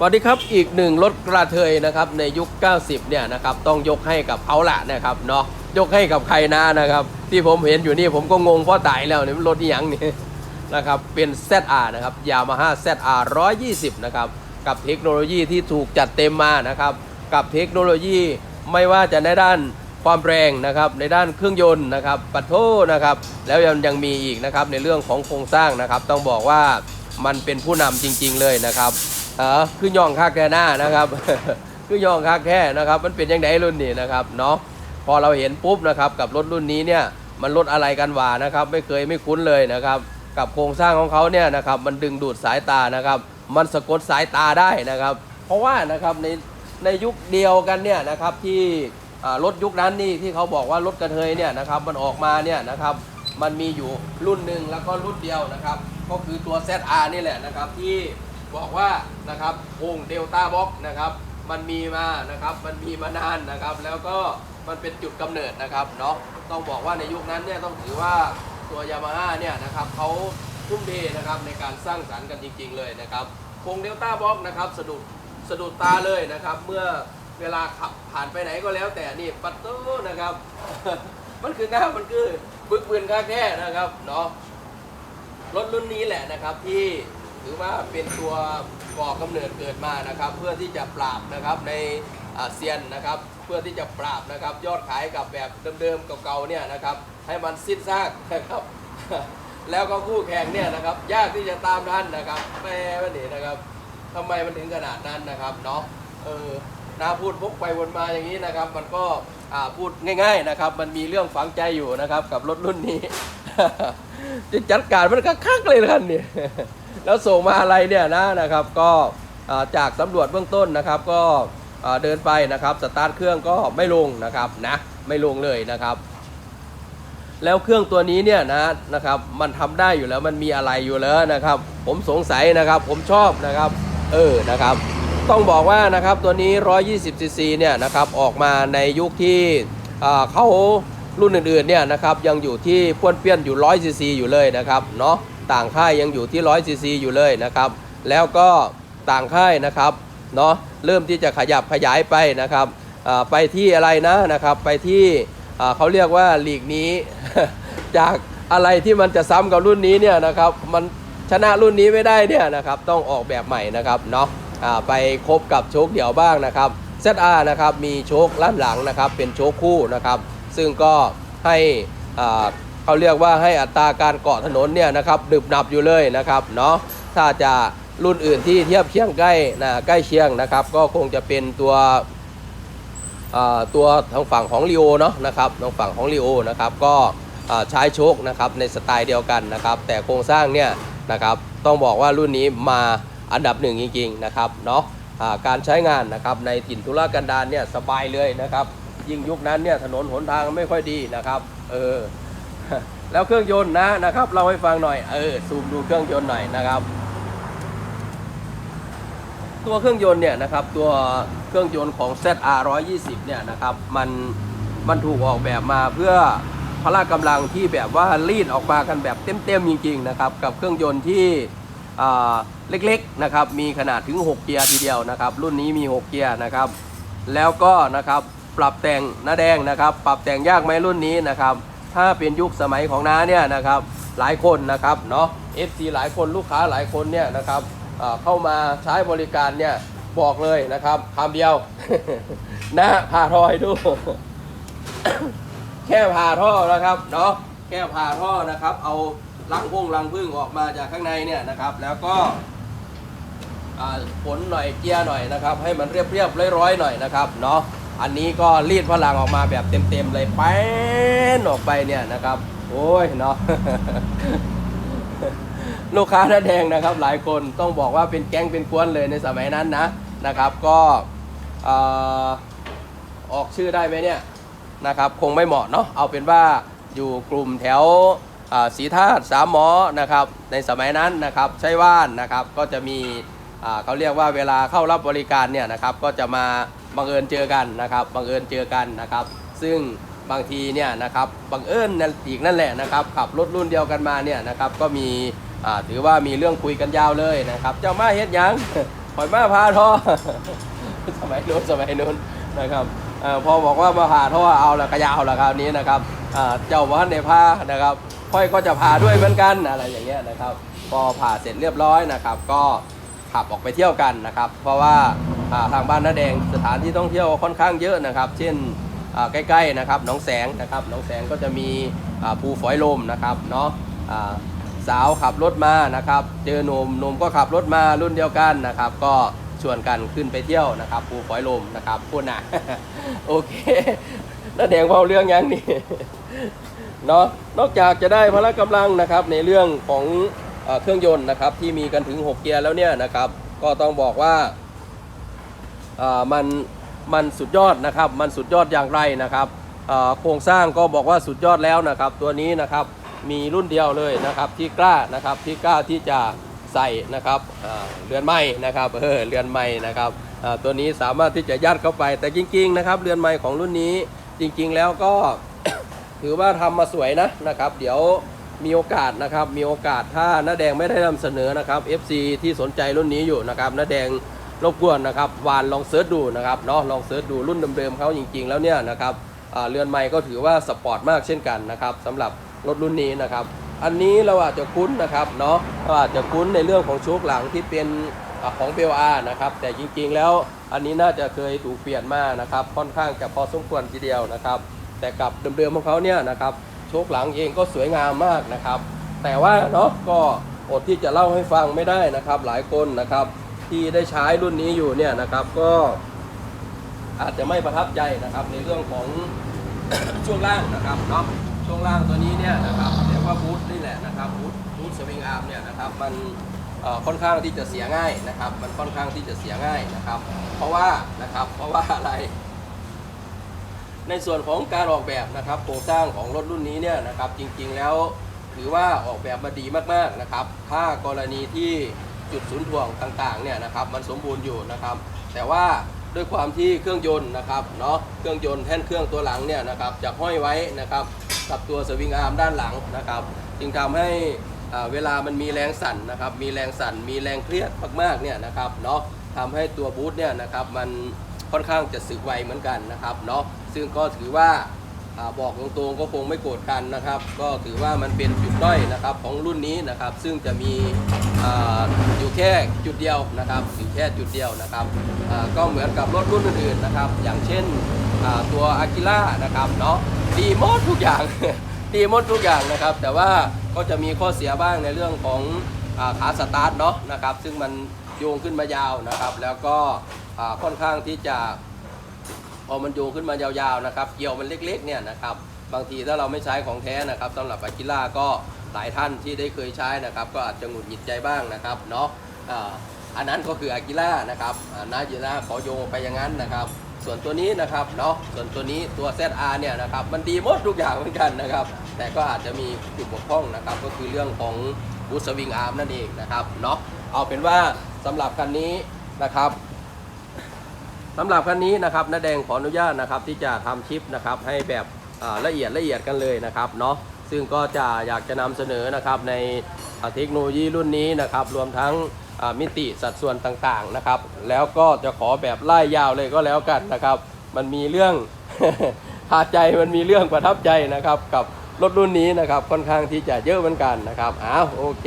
สวัสดีครับอีกหนึ่งรถกระเทยนะครับในยุค 90 เนี่ยนะครับต้องยกให้กับเขาละนะครับเนาะยกให้กับใครนะนะครับ ที่ผมเห็นอยู่นี่ผมก็งงเพราะตายแล้วเนี่ยรถนี่ยังนี่นะครับเป็น ZR นะครับ Yamaha ZR 120 นะครับกับเทคโนโลยีที่ถูกจัดเต็มมานะครับกับเทคโนโลยีไม่ว่าจะในด้านความแรงนะครับในด้านเครื่องยนต์นะครับปัดโทนะครับแล้วยังยังมีอีกนะครับในเรื่องของโครงสร้างนะครับ ต้องบอกว่ามันเป็นผู้นำจริง ๆ เลยนะครับ ออคือย่องค่าแก่หน้านะครับ คือย่องค่าแค่นะครับ มันเป็นยังไงรุ่นนี้นะครับเนาะพอเราเห็นปุ๊บนะครับกับรถรุ่นนี้เนี่ยมันรถอะไรกันวานะครับ ไม่เคยไม่คุ้นเลยนะครับ กับโครงสร้างของเขาเนี่ยนะครับมันดึงดูดสายตานะครับ มันสะกดสายตาได้นะครับ เพราะว่านะครับในในยุคเดียวกันเนี่ยนะครับที่รถยุคนั้นนี่ที่เขาบอกว่ารถกระเทยเนี่ยนะครับมันออกมาเนี่ยนะครับมันมีอยู่รุ่นหนึ่งแล้วก็รุ่นเดียวนะครับ ก็คือตัว ZR นี่แหละนะครับที่ บอกว่านะครับวงเดลต้าบ็อกนะครับ มันมีมานะครับ มันมีมานานนะครับ แล้วก็มันเป็นจุดกำเนิดนะครับเนาะต้องบอกว่าในยุคนั้นเนี่ยต้องถือว่าตัวยามาฮ่าเนี่ยนะครับเขาทุ่มเทนะครับในการสร้างสรรค์กันจริง ๆ เลยนะครับคงเดลต้าบ็อกนะครับสะดุดสะดุดตาเลยนะครับ เมื่อเวลาขับผ่านไปไหนก็แล้วแต่นี่ปัตโต้นะครับ มันคือหน้ามันคือบึกปืนค่าแค่นะครับเนาะรถรุ่นนี้แหละนะครับที่ ถือว่าเป็นตัวก่อกำเนิดเกิดมานะครับ เพื่อที่จะปราบนะครับในอาเซียนนะครับ เพื่อที่จะปราบนะครับ ยอดขายกับแบบเดิมๆเก่าๆเนี่ยนะครับ ให้มันสิ้นซากนะครับ แล้วก็คู่แข่งเนี่ยนะครับ ยากที่จะตามทันนะครับแม่มันนี่นะครับทำไมมันถึงขนาดนั้นนะครับเนาะเออนาพูดพกไปวนมาอย่างนี้นะครับ มันก็พูดง่าย ๆนะครับ มันมีเรื่องฝังใจอยู่นะครับ กับรถรุ่นนี้จะจัดการมันก็คักเลยนเนี่ย แล้วส่งมาอะไรเนี่ยนะนะครับ ก็จากสำรวจเบื้องต้นนะครับก็เดินไปนะครับสตาร์ทเครื่องก็ไม่ลงนะครับนะไม่ลงเลยนะครับ แล้วเครื่องตัวนี้เนี่ยนะนะครับมันทำได้อยู่แล้วมันมีอะไรอยู่แล้วนะครับ ผมสงสัยนะครับผมชอบนะครับ เออนะครับ ต้องบอกว่านะครับตัวนี้ 120 ซีซีเนี่ยนะครับออกมาในยุคที่เขารุ่นอื่นๆเนี่ยนะครับยังอยู่ที่ป้วนเปี้ยนอยู่100ซีซีอยู่เลยนะครับเนาะ ต่างค่ายยังอยู่ที่100ซีซีอยู่เลยนะครับ แล้วก็ต่างค่ายนะครับเนาะเริ่มที่จะขยับขยายไปนะครับไปที่อะไรนะนะครับ ไปที่เขาเรียกว่าลีกนี้ จากอะไรที่มันจะซ้ำกับรุ่นนี้เนี่ยนะครับ มันชนะรุ่นนี้ไม่ได้เนี่ยนะครับ ต้องออกแบบใหม่นะครับเนาะไปคบกับโชคเดี่ยวบ้างนะครับ ZR นะครับมีโชคล้านหลังนะครับ เป็นโชคคู่นะครับ ซึ่งก็ให้อ่า เขาเรียกว่าให้อัตราการเกาะถนนเนี่ยนะครับดึบหนับอยู่เลยนะครับเนาะถ้าจะรุ่นอื่นที่เทียบเคียงใกล้นะใกล้เคียงนะครับ ก็คงจะเป็นตัวตัวทางฝั่งของลีโอเนาะนะครับทางฝั่งของลีโอนะครับก็ใช้โชคนะครับในสไตล์เดียวกันนะครับ แต่โครงสร้างเนี่ยนะครับต้องบอกว่ารุ่นนี้มาอันดับหนึ่งจริงๆนะครับเนาะการใช้งานนะครับในถิ่นธุรกันดารเนี่ยสบายเลยนะครับ ยิ่งยุคนั้นเนี่ยถนนหนทางไม่ค่อยดีนะครับเออ แล้วเครื่องยนต์นะนะครับ เราให้ฟังหน่อยเออซูมดูเครื่องยนต์หน่อยนะครับ ตัวเครื่องยนต์เนี่ยนะครับ ตัวเครื่องยนต์ของ ZR 120เนี่ยนะครับ มันมันถูกออกแบบมาเพื่อพละกำลังที่แบบว่ารีดออกมากันแบบเต็มๆจริง ๆ นะครับ กับเครื่องยนต์ที่เล็กๆนะครับ มีขนาดถึง 6 เกียร์ทีเดียวนะครับ รุ่นนี้มี 6 เกียร์นะครับ แล้วก็นะครับปรับแต่งหน้าแดงนะครับ ปรับแต่งยากไหมรุ่นนี้นะครับ ถ้าเป็นยุคสมัยของน้าเนี่ยนะครับหลายคนนะครับเนาะ FC หลายคนลูกค้าหลายคนเนี่ยนะครับเข้ามาใช้บริการเนี่ยบอกเลยนะครับคำเดียวนะพาท่อยดูแค่ผ่าท่อนะครับเนาะแค่ผ่าท่อนะครับ เอาลังพุ่งลังพึ่งออกมาจากข้างในเนี่ยนะครับ แล้วก็อ่าฝนหน่อยเกียร์หน่อยนะครับ ให้มันเรียบเรียบร้อยๆหน่อยนะครับเนาะ อันนี้ก็รีดพลังออกมาแบบเต็มๆเลยแป้นออกไปเนี่ยนะครับ โอ้ยเนาะลูกค้าหน้าแดงนะครับ หลายคนต้องบอกว่าเป็นแก๊งเป็นกวนเลยในสมัยนั้นนะนะครับ ก็อออกชื่อได้ไหมเนี่ยนะครับคงไม่เหมาะเนาะเอาเป็นว่าอยู่กลุ่มแถวอ่าศรีธาตุสามหมอนะครับ ในสมัยนั้นนะครับใช้ว่านนะครับก็จะมีเขาเรียกว่าเวลาเข้ารับบริการเนี่ยนะครับก็จะมา บังเอิญเจอกันนะครับบังเอิญเจอกันนะครับ ซึ่งบางทีเนี่ยนะครับบังเอิญอีกนั่นแหละนะครับขับรถรุ่นเดียวกันมาเนี่ยนะครับก็มีถือว่ามีเรื่องคุยกันยาวเลยนะครับ เจ้ามาเฮ็ดยังหอยมาพาท่อสมัยนู้นสมัยนู้นนะครับอพอบอกว่ามาผ่าท่อเอาละกระยาวละคราวนี้นะครับอ่าเจ้าวัดในพานะครับค่อยก็จะพาด้วยเหมือนกันอะไรอย่างเงี้ยนะครับพอผ่าเสร็จเรียบร้อยนะครับ ก็ขับออกไปเที่ยวกันนะครับ เพราะว่า ทางบ้านน้าแดงสถานที่ท่องเที่ยวค่อนข้างเยอะนะครับ เช่นใกล้ๆนะครับหนองแสงนะครับหนองแสงก็จะมีภูฝอยลมนะครับเนาะสาวขับรถมานะครับ เจอหนุ่มหนุ่มก็ขับรถมารุ่นเดียวกันนะครับ ก็ชวนกันขึ้นไปเที่ยวนะครับภูฝอยลมนะครับพูดนะโอเคแล้วแดงเบาเรื่องยังนี่เนาะนอกจากจะได้พละกำลังนะครับในเรื่องของเอเครื่องยนต์นะครับที่มีกันถึง 6 เกียร์แล้วเนี่ยนะครับ ก็ต้องบอกว่า มันมันสุดยอดนะครับ มันสุดยอดอย่างไรนะครับโครงสร้างก็บอกว่าสุดยอดแล้วนะครับ ตัวนี้นะครับมีรุ่นเดียวเลยนะครับที่กล้านะครับที่กล้าที่จะใส่นะครับเรือนไม้นะครับเออเรือนไม้นะครับตัวนี้สามารถที่จะยัดเข้าไป แต่จริง ๆ นะครับ เรือนไม้ของรุ่นนี้จริง ๆ แล้วก็ถือว่าทำมาสวยนะนะครับ เดี๋ยวมีโอกาสนะครับมีโอกาสถ้าน้าแดงไม่ได้นำเสนอนะครับ FC ที่สนใจรุ่นนี้อยู่นะครับน้าแดง รบกวนนะครับวานลองเซิร์ชดูนะครับเนาะลองเซิร์ชดูรุ่นเดิมๆเขาจริงๆ แล้วเนี่ยนะครับเรือนใหม่ก็ถือว่าสปอร์ตมากเช่นกันนะครับสำหรับรถรุ่นนี้นะครับ อันนี้เราอาจจะคุ้นนะครับเนาะเราอาจจะคุ้นในเรื่องของโชคหลังที่เป็นอของเบลอานะครับ แต่จริงๆแล้วอันนี้น่าจะเคยถูกเปลี่ยนมานะครับ ค่อนข้างจะพอสมควรทีเดียวนะครับ แต่กับเดิมๆของเขาเนี่ยนะครับโชคหลังเองก็สวยงามมากนะครับ แต่ว่าเนาะก็อดที่จะเล่าให้ฟังไม่ได้นะครับ หลายคนนะครับ ที่ได้ใช้รุ่นนี้อยู่เนี่ยนะครับก็อาจจะไม่ประทับใจนะครับในเรื่องของช่วงล่างนะครับเนาะช่วงล่างตัวนี้เนี่ยนะครับเรียกว่าบูทนี่แหละนะครับบูทบูทสวิงอาร์มเนี่ยนะครับมันค่อนข้างที่จะเสียง่ายนะครับ มันค่อนข้างที่จะเสียง่ายนะครับ เพราะว่านะครับเพราะว่าอะไร ในส่วนของการออกแบบนะครับโครงสร้างของรถรุ่นนี้เนี่ยนะครับจริงๆแล้วถือว่าออกแบบมาดีมากๆนะครับ ถ้ากรณีที่ จุดศูนย์ถ่วงต่างๆเนี่ยนะครับมันสมบูรณ์อยู่นะครับ แต่ว่าด้วยความที่เครื่องยนต์นะครับเนาะเครื่องยนต์แท่นเครื่องตัวหลังเนี่ยนะครับจะห้อยไว้นะครับกับตัวสวิงอาร์มด้านหลังนะครับ จึงทำให้เวลามันมีแรงสั่นนะครับ มีแรงสั่น มีแรงเครียดมากๆเนี่ยนะครับเนาะทำให้ตัวบูทเนี่ยนะครับมันค่อนข้างจะสึกไวเหมือนกันนะครับเนาะซึ่งก็ถือว่า บอกตรงๆก็คงไม่โกรธกันนะครับ ก็ถือว่ามันเป็นจุดด้อยนะครับของรุ่นนี้นะครับ ซึ่งจะมีออยู่แค่จุดเดียวนะครับอยู่แค่จุดเดียวนะครับก็เหมือนกับรถรุ่นอื่นๆนะครับ อย่างเช่นตัวอากิล่านะครับเนาะดีหมดทุกอย่างดีหมดทุกอย่างนะครับ แต่ว่าก็จะมีข้อเสียบ้างในเรื่องของอขาสตาร์ทเนาะนะครับ ซึ่งมันโยงขึ้นมายาวนะครับ แล้วก็ค่อนข้างที่จะ พอมันโยงขึ้นมายาวๆนะครับเกี่ยวมันเล็กๆเนี่ยนะครับบางทีถ้าเราไม่ใช้ของแท้นะครับสำหรับอากิล่าก็หลายท่านที่ได้เคยใช้นะครับ ก็อาจจะหงุดหงิดใจบ้างนะครับเนาะอันนั้นก็คืออากิล่านะครับนาจิล่าขอโยงไปอย่างนั้นนะครับ ส่วนตัวนี้นะครับเนาะส่วนตัวนี้ตัว ZR เนี่ยนะครับมันดีหมดทุกอย่างเหมือนกันนะครับ แต่ก็อาจจะมีจุดบกพร่องนะครับ ก็คือเรื่องของบูสวิงอาร์มนั่นเองนะครับเนาะเอาเป็นว่าสำหรับคันนี้นะครับ สำหรับคันนี้นะครับน้าแดงขออนุญาตนะครับที่จะทำคลิปนะครับให้แบบละเอียดละเอียดกันเลยนะครับเนาะซึ่งก็จะอยากจะนำเสนอนะครับในเทคโนโลยีรุ่นนี้นะครับรวมทั้งมิติสัดส่วนต่างๆนะครับ แล้วก็จะขอแบบไล่ยาวเลยก็แล้วกันนะครับ มันมีเรื่องพาใจมันมีเรื่องประทับใจนะครับ กับรถรุ่นนี้นะครับค่อนข้างที่จะเยอะเหมือนกันนะครับอ้าวโอเค